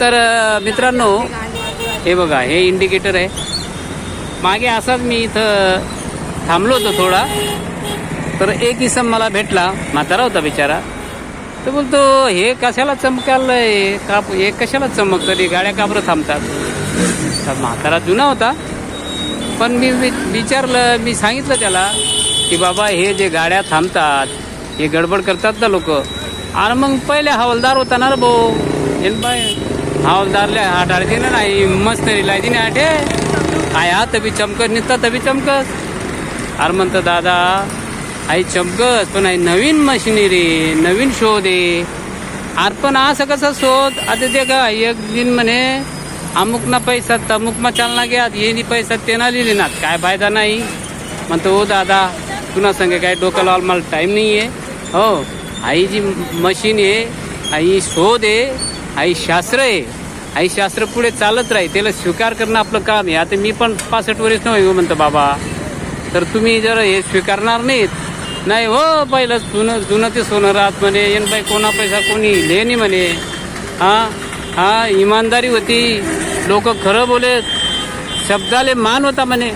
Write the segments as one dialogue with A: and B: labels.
A: तर मित्रांनो हे बघा हे इंडिकेटर आहे. मागे असाच मी इथं थांबलो होतो थोडा. तर एक इसम मला भेटला. म्हातारा होता बिचारा. तो बोलतो हे कशाला चमकालंय? का हे कशाला चमकतं हे गाड्या का बरं थांबतात? तर म्हातारा जुना होता. पण मी विचारलं मी सांगितलं त्याला की बाबा हे जे गाड्या थांबतात हे गडबड करतात ना लोक आणि मग पहिले हवालदार होता ना भाऊ. येन बाय हवालदारले हाट आडते ना नाही मस्त लायती नाही आठे. आय हा तभी चमकत निघता तभी चमकत. अरे म्हणतं दादा आई चमकत पण आई नवीन मशिनरी नवीन शोध आहे. अर पण असं कसं शोध? आता ते का एक दिन म्हणे अमुक ना पैसा तमुक मा चालना घ्या ये पैसा ते ना लिहिले ना काय फायदा नाही. म्हणतो हो दादा तुला संग काय डोकं लावाल मला टाईम नाही आहे हो आई जी मशीन आहे आई शोध आहे आई शास्त्र आहे. आई शास्त्र पुढे चालत राहील त्याला स्वीकार करणं आपलं काम आहे. आता मी पण पासष्ट वर्ष नव्हे हो म्हणतो बाबा. तर तुम्ही जर हे स्वीकारणार नाहीत. नाही हो पहिलं जुनं जुनं ते सोनं राहत म्हणे. येन बाई कोणा पैसा कोणी ले नाही म्हणे. हा हा इमानदारी होती. लोक खरं बोले शब्दाले मान होता म्हणे.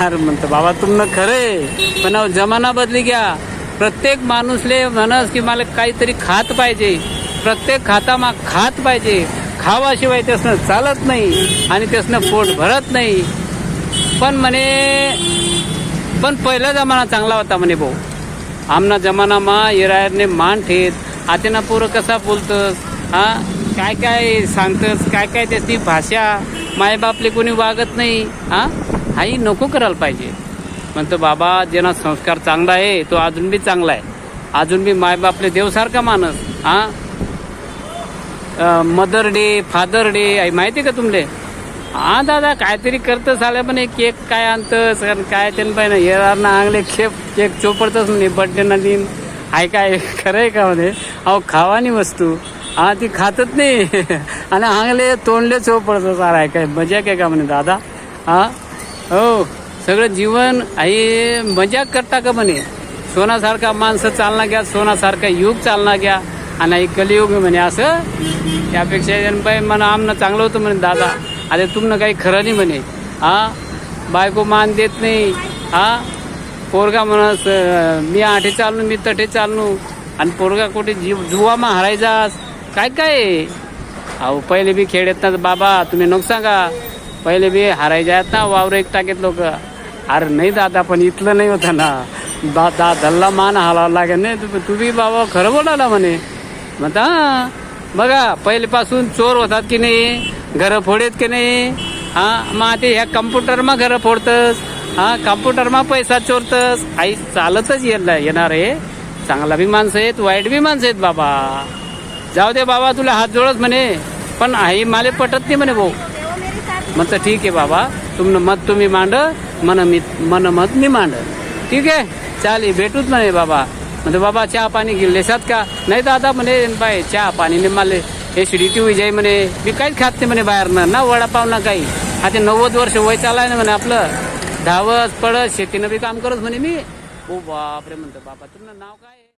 A: अरे म्हणतो बाबा तुमनं खरं आहे. पण जमाना बदली घ्या. प्रत्येक माणूसले म्हणस की मला काहीतरी खात पाहिजे. प्रत्येक खातामा खात पाहिजे. खावाशिवाय त्यासनं चालत नाही आणि त्यासनं पोट भरत नाही. पण म्हणे पण पहिला जमाना चांगला होता म्हणे भाऊ. आमना जमानामा येरायरने मान ठेत. आतेना पोरं कसा बोलतस? हा? काय काय सांगतस? काय काय त्याची भाषा? मायबापले कोणी वागत नाही. हा? हाही नको करायला पाहिजे. म्हणतो बाबा ज्यांना संस्कार चांगला आहे तो अजून बी चांगला आहे. अजून बी मायबापले देवसारखा मानस. हा? मदर डे फादर डे आई माहिती का तुमले? हा दादा काहीतरी करतस आल्या पण एक केक काय आणतंस? कारण काय त्यानं पाहिजे येणार ना आंगले खेप केक चोपडतच म्हणे बड्डे ना दिन. आहे काय खरं आहे का म्हणे? अहो खावानी वस्तू. हा ती खातच नाही. आणि आंगले तोंडले चोपडतस. आहे काय मजा काय का म्हणे दादा? हा? हो सगळं जीवन आई मजा करता का म्हणे? सोनासारखा माणसं चालना घ्या सोनासारखा युग चालना घ्या. आणि कलियुग म्हणे असं. त्यापेक्षा बाई म्हणा आमनं चांगलं होतं म्हणे दादा. अरे तुमनं काही खरं नाही म्हणे. हा? बायको मान देत नाही. हा? पोरगा म्हणस मी आठे चालू मी तठे चालू आणि पोरगा कुठे जीव जुवामा हरायचास काय काय? अहो पहिले बी खेळ येत ना बाबा. तुम्ही नको सांगा. पहिले बी हरायच्या ना वावर एक टाकेत लोक. अरे नाही दादा पण इथलं नाही होतं ना. दा दा धल्ला मान हलावा लागेल. नाही तू तू बी बाबा खरं बोलाला म्हणे. म्हणता हा बघा पहिलेपासून चोर होतात की नाही? घरं फोडेत की नाही? हा मग आता ह्या कम्प्युटरमा घरं फोडतस? हा कम्प्युटरमा पैसा चोरतस? आई चालतच येणार येणार आहे. चांगला बी माणसं आहेत वाईट बी माणसं आहेत बाबा. जाऊ दे बाबा तुला हात जोडच म्हणे. पण आई माले पटत नाही म्हणे भाऊ. म्हणतं ठीक आहे बाबा तुमनं मत तुम्ही मांड मन मी मन मत मी मांड. ठीक आहे चालेल भेटूच म्हणे बाबा. म्हणजे बाबा चहा पाणी गिल्लेसात का। नाही दादा म्हणे बाय चहा पाणी मला। एसिडिटी होई जाई म्हणे मी काहीच खात नाही म्हणे बाहेरनं ना वडापाव ना काही आता नव्वद वर्ष वय चालाय ना म्हणे आपलं। धावत पडत शेतीनं बी काम करत म्हणे मी। ओ बापरे म्हणतो बाबा तुमचं नाव काय?